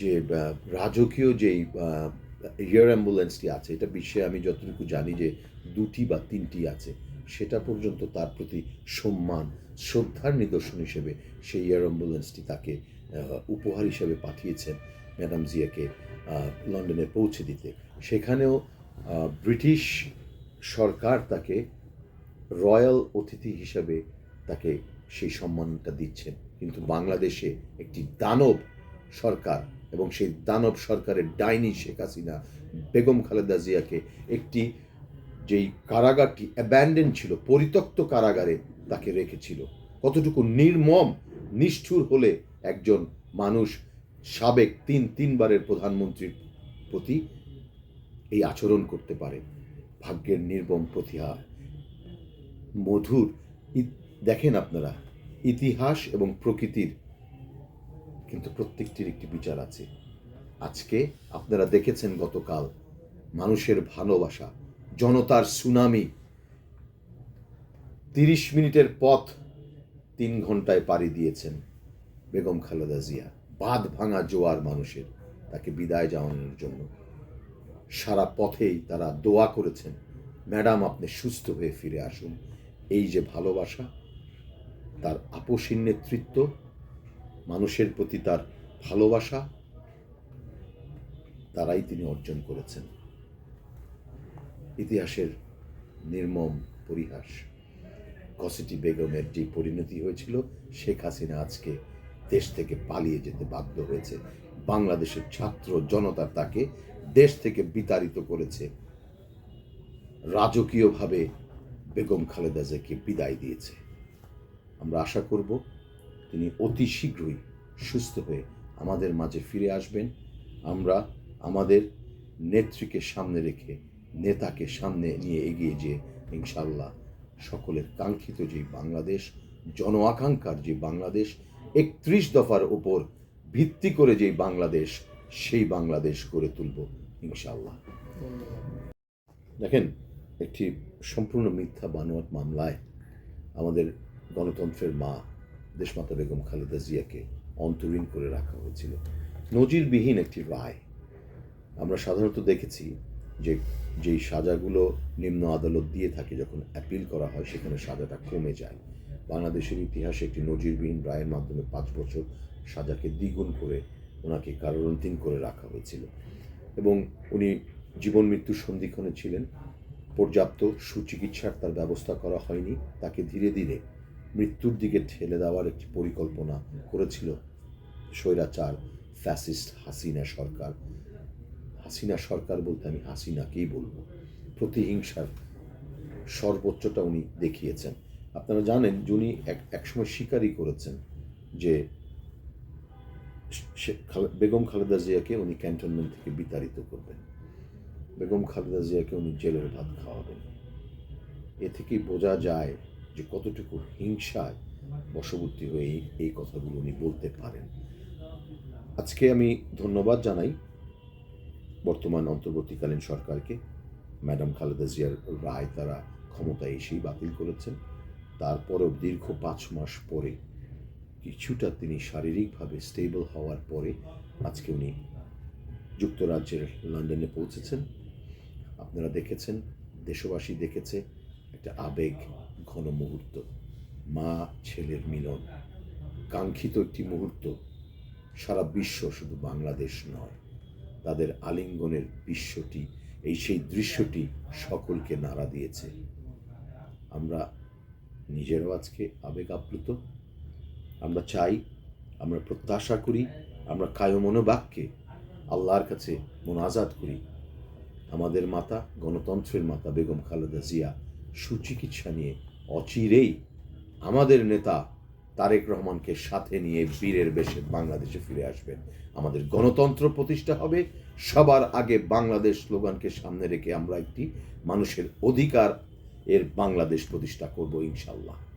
যে রাজকীয় যেই এয়ার অ্যাম্বুলেন্সটি আছে, এটা বিশ্বে আমি যতটুকু জানি যে দুটি বা তিনটি আছে, সেটা পর্যন্ত তার প্রতি সম্মান, শ্রদ্ধার নিদর্শন হিসেবে সেই এয়ার অ্যাম্বুলেন্সটি তাকে উপহার হিসেবে পাঠিয়েছেন ম্যাডাম জিয়াকে লন্ডনে পৌঁছে দিতে। সেখানেও ব্রিটিশ সরকার তাকে রয়্যাল অতিথি হিসাবে তাকে সেই সম্মানটা দিচ্ছেন। কিন্তু বাংলাদেশে একটি দানব সরকার এবং সেই দানব সরকারের ডাইনি শেখ হাসিনা, বেগম খালেদা জিয়াকে একটি যেই কারাগারটি অ্যাব্যান্ডেন ছিল, পরিত্যক্ত কারাগারে তাকে রেখেছিল। কতটুকু নির্মম, নিষ্ঠুর হলে একজন মানুষ সাবেক তিন, তিনবারের প্রধানমন্ত্রীর প্রতি এই আচরণ করতে পারে। ভাগ্যের নির্মম প্রতিহার মধুর দেখেন আপনারা, ইতিহাস এবং প্রকৃতির কিন্তু প্রত্যেকটির একটি বিচার আছে। আজকে আপনারা দেখেছেন গতকাল মানুষের ভালোবাসা, জনতার সুনামি। তিরিশ মিনিটের পথ তিন ঘন্টায় পাড়ি দিয়েছেন বেগম খালেদা জিয়া। বাঁধ ভাঙা জোয়ার মানুষের, তাকে বিদায় জানানোর জন্য। সারা পথেই তারা দোয়া করেছেন, ম্যাডাম, আপনি সুস্থ হয়ে ফিরে আসুন। এই যে ভালোবাসা, তার আপসীন নেতৃত্ব মানুষের প্রতি তার ভালোবাসা, তারাই তিনি অর্জন করেছেন। ইতিহাসের নির্মম পরিহাস। কসিটি বেগমের যে পরিণতি হয়েছিল, শেখ হাসিনা আজকে দেশ থেকে পালিয়ে যেতে বাধ্য হয়েছে। বাংলাদেশের ছাত্র জনতা তাকে দেশ থেকে বিতাড়িত করেছে। রাজকীয়ভাবে বেগম খালেদা জিয়াকে বিদায় দিয়েছে। আমরা আশা করব তিনি অতি শীঘ্রই সুস্থ হয়ে আমাদের মাঝে ফিরে আসবেন। আমরা আমাদের নেত্রীকে সামনে রেখে, নেতাকে সামনে নিয়ে এগিয়ে যে ইনশাল্লাহ সকলের কাঙ্ক্ষিত যে বাংলাদেশ, জন আকাঙ্ক্ষার যে বাংলাদেশ, একত্রিশ দফার ওপর ভিত্তি করে যে বাংলাদেশ, সেই বাংলাদেশ গড়ে তুলব ইনশাল্লাহ দেখেন, একটি সম্পূর্ণ মিথ্যা বানোয়াট মামলায় আমাদের গণতন্ত্রের মা দেশমাতা বেগম খালেদা জিয়াকে অন্তরীণ করে রাখা হয়েছিল। নজিরবিহীন একটি রায়। আমরা সাধারণত দেখেছি যে, যেই সাজাগুলো নিম্ন আদালত দিয়ে থাকে, যখন অ্যাপিল করা হয়, সেখানে সাজাটা কমে যায়। বাংলাদেশের ইতিহাসে একটি নজিরবিহীন রায়ের মাধ্যমে পাঁচ বছর সাজাকে দ্বিগুণ করে ওনাকে কারারন্তিন করে রাখা হয়েছিল। এবং উনি জীবন মৃত্যুর সন্ধিক্ষণে ছিলেন। পর্যাপ্ত সুচিকিৎসার তার ব্যবস্থা করা হয়নি। তাকে ধীরে ধীরে মৃত্যুর দিকে ঠেলে দেওয়ার একটি পরিকল্পনা করেছিল স্বৈরাচার ফ্যাসিস্ট হাসিনা সরকার। হাসিনা সরকার বলতে আমি হাসিনাকেই বলব। প্রতিহিংসার সর্বোচ্চটা উনি দেখিয়েছেন। আপনারা জানেন যিনি এক, একসময় স্বীকারই করেছেন যে বেগম খালেদা জিয়াকে উনি ক্যান্টনমেন্ট থেকে বিতাড়িত করবেন। বেগম খালেদা জিয়াকে উনি জেলের ভাত খাওয়াবেন। এ থেকেই বোঝা যায় যে কতটুকু হিংসায় বশবর্তী হয়ে এই- কথাগুলো উনি বলতে পারেন। আজকে আমি ধন্যবাদ জানাই বর্তমান অন্তর্বর্তীকালীন সরকারকে। ম্যাডাম খালেদা জিয়ার রায় তারা ক্ষমতায় এসেই বাতিল করেছেন। তারপরেও দীর্ঘ পাঁচ মাস পরে কিছুটা তিনি শারীরিকভাবে স্টেবল হওয়ার পরে আজকে উনি যুক্তরাজ্যের লন্ডনে পৌঁছেছেন। আপনারা দেখেছেন, দেশবাসী দেখেছে, একটা আবেগ ঘন মুহূর্ত। মা, ছেলের মিলন। কাঙ্ক্ষিত একটি মুহূর্ত। সারা বিশ্ব শুধু বাংলাদেশ নয়, তাদের আলিঙ্গনের বিশ্বটি, এই সেই দৃশ্যটি সকলকে নাড়া দিয়েছে। আমরা নিজেরাও আজকে আবেগ আপ্লুত। আমরা চাই, আমরা প্রত্যাশা করি, আমরা কায়মনোবাক্যে আল্লাহর কাছে মোনাজাত করি। আমাদের মাতা, গণতন্ত্রের মাতা বেগম খালেদা জিয়া সুচিকিৎসা নিয়ে অচিরেই আমাদের নেতা তারেক রহমানকে সাথে নিয়ে বীরের বেশে বাংলাদেশে ফিরে আসবেন। আমাদের গণতন্ত্র প্রতিষ্ঠা হবে। সবার আগে বাংলাদেশ স্লোগানকে সামনে রেখে আমরা একটি মানুষের অধিকার এর বাংলাদেশ প্রতিষ্ঠা করব ইনশাল্লাহ